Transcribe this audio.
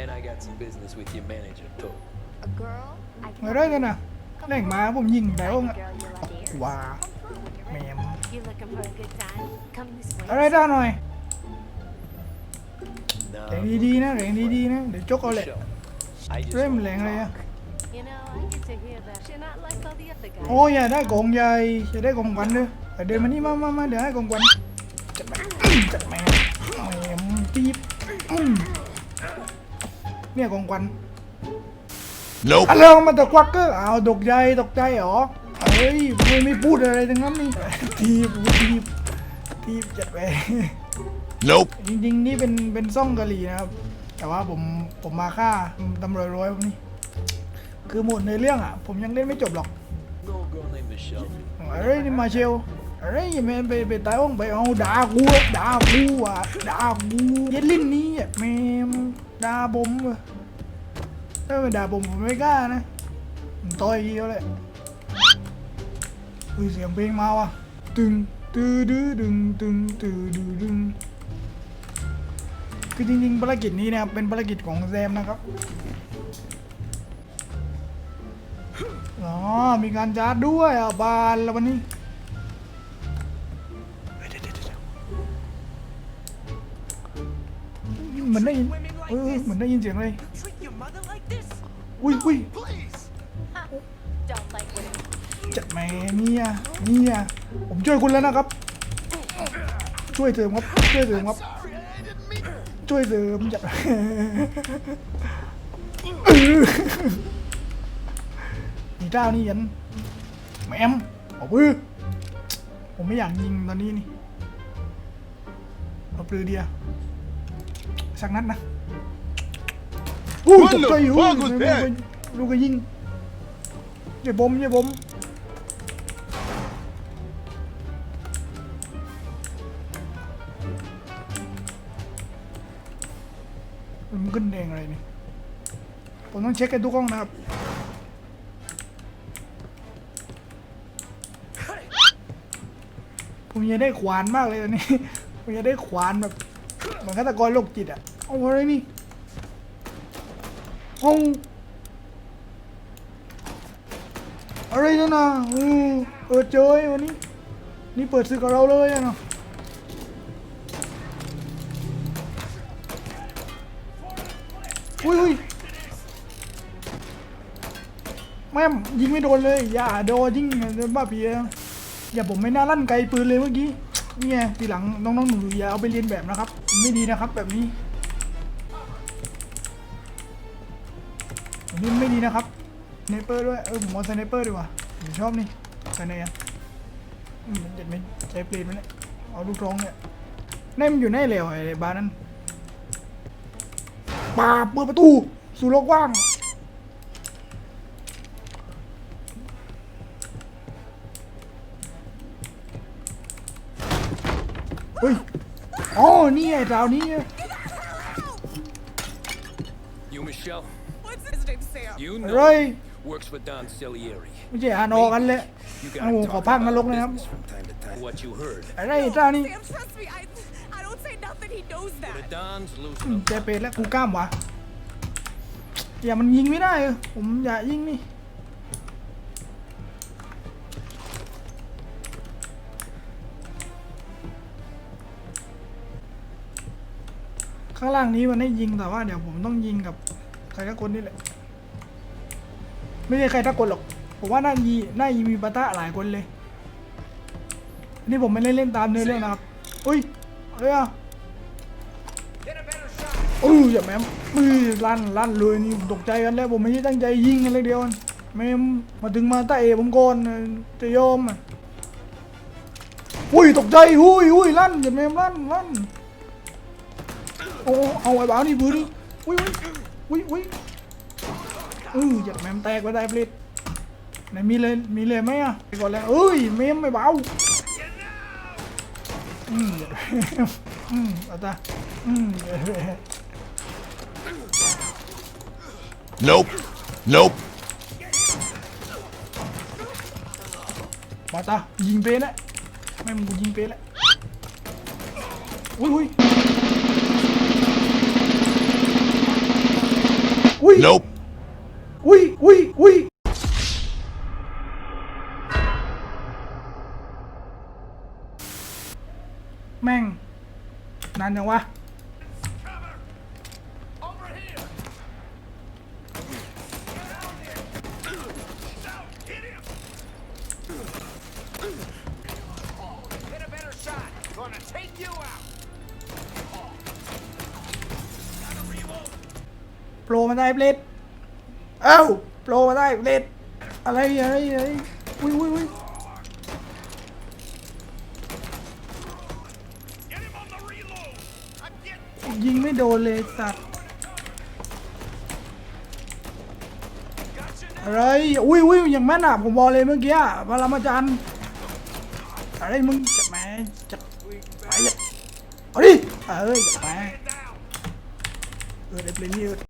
And I got some business with your manager, too. A girl? I can อะไรกันนะแรงมาผมยิงแต่ว่า girl you like. ว้า Come through when you're แม ready. ม You looking for a good time? Come this way. อะไรด้าหน่อย Nah, แรงดีๆนะแรงดีๆนะ เดี๋ยวจกเอาแหละ sure. I just เริ่ม wanna แรงเลยอะ talk. You know, I get to hear that you're not like all the other guys. โอ้ยอยากได้กองใหญ่อยากได้กองขวัญเลยไปเดินมานี่มามามาเดี๋ยวให้กองขวัญจัดไปจัดแมมแมมปี๊บอืม เนี่ยกองขวัญ Nope. อะไรออกมาตะควักเกอร์อ้าวตกใจตกใจเหรอเฮ้ยไม่ไม่พูดอะไรทั้งนั้นนี่ทีบทีบทีบจัดไป Nope. จริงๆนี่เป็นเป็นซ่องกะหรี่นะครับ แต่ว่าผมผมมาฆ่าตำรวจร้อยพวกนี้คือหมดในเรื่องอะ ผมยังเล่นไม่จบหรอก No girl named Michelle. อะไรนี่มาเชลอะไรแม่งไปไปตายห้องไปเอาด่ากูอะด่ากูอะด่ากูเย็ดลิ้นนี้อะแม่ง ดาผมอะถ้าไม่ด่าผมผมไม่กล้านะผมต่อยเดียวเลยอุ้ยเสียงเพลงมาว่ะตึงตือดื้อดึงตึงตือดื้อดึงคือจริงๆภารกิจนี้นะครับเป็นภารกิจของแซมนะครับอ๋อมีการจาร์ดด้วยอะบานแล้ววันนี้เหมือนได้ยิน เออเหมือนได้ยินเสียงเลย Treat your mother like this? อุ้ยอุ้ย Please. Don't like what it จัดแหม่เนี่ยเนี่ยผมช่วยคุณแล้วนะครับ ช่วยเสริมครับช่วยเสริมครับ Sorry, I didn't mean. ช่วยเสริมจัดมีเจ้านี่ยันแหมมเอาปื้อผมไม่อยากยิงตอนนี้นี่เอาปืนเดียว สักนัดนะอู้ตกใจอยู่ What the fuck was that? ลูกก็ยิงอย่าบมอย่าบมมันขึ้นแดงอะไรนี่ผมต้องเช็คกันทุกห้องนะครับผมอยากได้ขวานมากเลยตอนนี้ผมอยากได้ขวานแบบเหมือนฆาตกรโรคจิตอะ เอาอะไรนี่เอาอะไรนั่นนะเออเออเจอไอ้วันนี้ นี่เปิดซื้อกับเราเลยอะเนาะอุ้ยอุ้ยแม่ยิงไม่โดนเลย อย่าโดนยิงโดนบ้าเพีอย่าผมไม่น่าลั่นไกลปืนเลยเมื่อกี้ เนี่ยทีหลังน้องๆหนูอย่าเอาไปเรียนแบบนะครับ ไม่ดีนะครับแบบนี้ นี้ไม่ดีนะครับสไนเปอร์ด้วย เออผมเอาสไนเปอร์ดีกว่าผมชอบนี่สไนอะอืมเด็ดไม่ใช้เปลี่ยนมันเนี่ยเอาลูกทองเนี่ยแน่มันอยู่ในเหลวไอ้บ้านนั้นป่าเปิดประตู สู่โลกว่าง เฮ้ย อ๋อ นี่ไอ้ดาวนี้ You Michelle? อะไร know. Works for Don Cilieri. ไม่ใช่อ่านออกกันเลย You เอาผม gotta ขอ talk พากน about รกนะครับ business from time to time. What you heard. อะไรไอ้เจ้านี่ Sam, trust me. I, I don't say nothing. He knows The that. Don's อื losing ม a ใจเป็ดแล้วกูกล้ามวะอย่ามันยิงไม่ได้เออผมอย่ายิงนี่ข้างล่างนี้มันให้ยิงแต่ว่าเดี๋ยวผมต้องยิงกับใครทักคนนี่แหละ ไม่ใช่ใครทักคนหรอก ผมว่าน่ายีน่ายีมีปะทะหลายคนเลย นี่ผมไม่ได้เล่นตามเนื้อเรื่องนะครับ อุ้ยอะไรอะอออย่าแม่มมือลั่นลั่นเลยนี่ตกใจกันแล้วผมไม่ได้ตั้งใจยิงกันเลยเดียวแม่มมาถึงมาตาเอผมก่อนจะยอมอะอุ้ยตกใจอุ้ยอุ้ยลั่นอย่าแม่มลั่นลั่นโอ้เอาไอ้บ้านี่ปืนนี่อุ้ยอุ้ยอุ้ยอุ้ย อออย่าแม่มแตกไปได้เปลดไหนมีเลยมีเลยไหมอะไปก่อนแล้วเอ้ยแม่มไม่เบาอืมอืมเอาตาอืม Nope. Nope. มาตายิงเป๊ะแล้วแม่งกูยิงเป๊ะแล้วอุ้ยอุ้ยอุ้ย Nope. อุ้ยอุ้ยอุ้ยแม่งนานยังวะโปรมาได้เปลด เอ้าโปรมาได้เบลดอะไรอะไรอะไรอุ้ยอุ้ยอุ้ยยิงไม่โดนเลยสัตว์อะไรอุ้ยอุ้ยอย่างแม่นอะผมบอกเลยเมื่อกี้อะพารามาจันอะไรมึงจะแหมจะไปอะเอาดิเอ้ยอย่าไปเออได้เปลี่ยนยืด